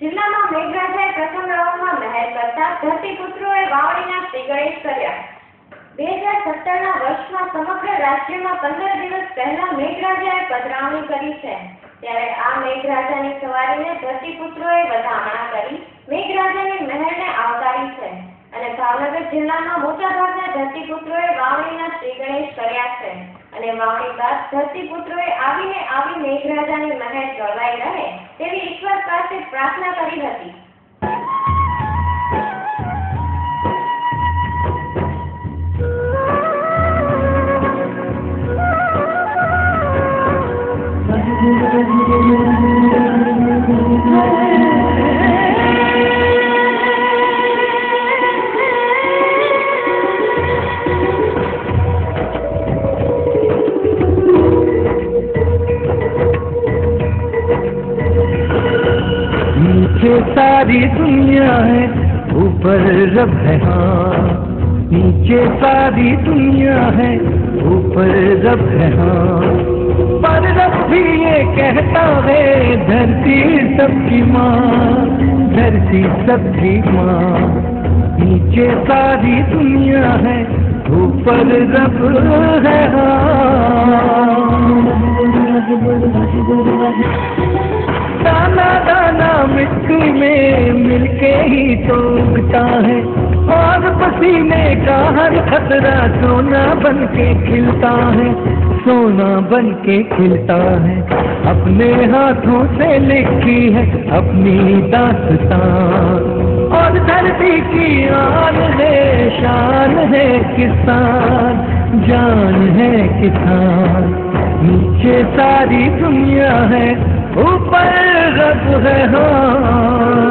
જિલ્લામાં મેઘરાજાએ પ્રથમ રાઉન્ડમાં મહેર કરતા ધરતીપુત્રોએ વાવણીના શ્રીગણેશ કર્યા બે હજાર સત્તરના વર્ષમાં સમગ્ર રાજ્યમાં પંદર દિવસ પહેલા મેઘરાજાએ પધરાવણી કરી છે ત્યારે આ મેઘરાજાની સવારીને ધરતીપુત્રોએ વધામણા કરી મેઘરાજાની મહેરને આવકારી છે અને ભાવનગર જિલ્લામાં મોટાભાગના ધરતીપુત્રોએ વાવણીના શ્રીગણેશ કર્યા અને વાવણી બાદ ધરતીપુત્રોએ આવીને આવી મેઘરાજાની મહેર જળવાઈ રહે તેવી ઈશ્વર પાસે પ્રાર્થના કરી હતી नीचे सारी दुनिया है ऊपर रब है हाँ नीचे सारी दुनिया है ऊपर रब है हाँ पर रब भी ये कहता है धरती सबकी माँ धरती सबकी माँ नीचे सारी दुनिया है ऊपर रब है हाँ मिलके ही तो उगता है और पसीने का हर खतरा सोना बन के खिलता है सोना बन के खिलता है अपने हाथों से लिखी है अपनी दास्तां और धरती की आन है शान है किसान जान है किसान नीचे सारी दुनिया है ऊपर रब है हाँ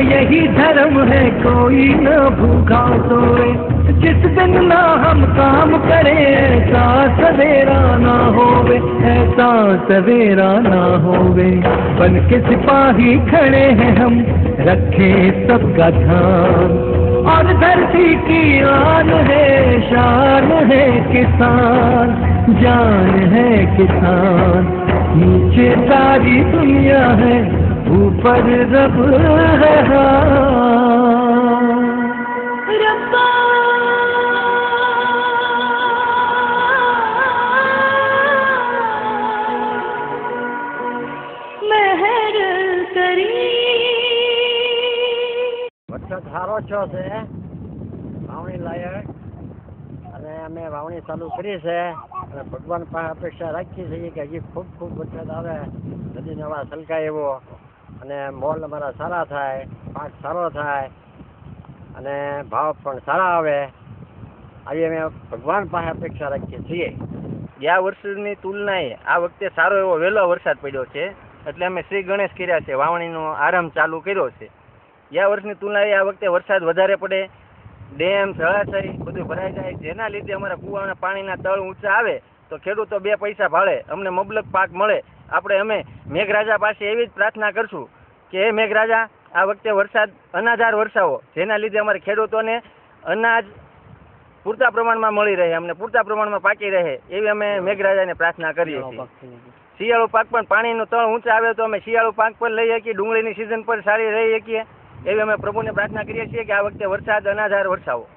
यही धर्म है कोई न भूखा सोए जिस दिन ना हम काम करें ऐसा सवेरा ना होवे ऐसा सवेरा ना होवे बन के सिपाही खड़े हैं हम रखे सबका ध्यान और धरती की आन है शान है किसान जान है किसान नीचे सारी दुनिया है रूपदरब हा रब्बा मेहर करी मत्थ धारो चासे आवणी लायक अरे અમે વાવણી ચાલુ કરી છે અને ભગવાન પાસે અપેક્ષા રાખી છે કે હજી ખૂબ ખૂબ બચત આવે હજી નવા સલકા એવો અને મોલ અમારા સારા થાય પાક સારો થાય અને ભાવ પણ સારા આવે આવી અમે ભગવાન પાસે અપેક્ષા રાખીએ છીએ ગયા વર્ષની તુલનાએ આ વખતે સારો એવો વહેલો વરસાદ પડ્યો છે એટલે અમે શ્રી ગણેશ કર્યા છે વાવણીનો આરંભ ચાલુ કર્યો છે ગયા વર્ષની તુલનાએ આ વખતે વરસાદ વધારે પડે ડેમ જળાશય બધું ભરાઈ જાય જેના લીધે અમારા કુવાના પાણીના તળ ઊંચા આવે તો ખેડૂતો બે પૈસા ભાળે અમને મબલક પાક મળે આપણે અમે મેઘરાજા પાસે એવી જ પ્રાર્થના કરશું કે હે મેઘરાજા આ વખતે વરસાદ અનાધાર વરસાવો જેના લીધે અમારે ખેડૂતોને અનાજ પૂરતા પ્રમાણમાં મળી રહે અમને પૂરતા પ્રમાણમાં પાકી રહે એવી અમે મેઘરાજાને પ્રાર્થના કરીએ છીએ શિયાળુ પાક પણ પાણીનો તળ ઊંચા આવે તો અમે શિયાળુ પાક પણ લઈ શકીએ ડુંગળીની સીઝન પર સારી રહી શકીએ એવી અમે પ્રભુને પ્રાર્થના કરીએ છીએ કે આ વખતે વરસાદ અનાધાર વરસાવો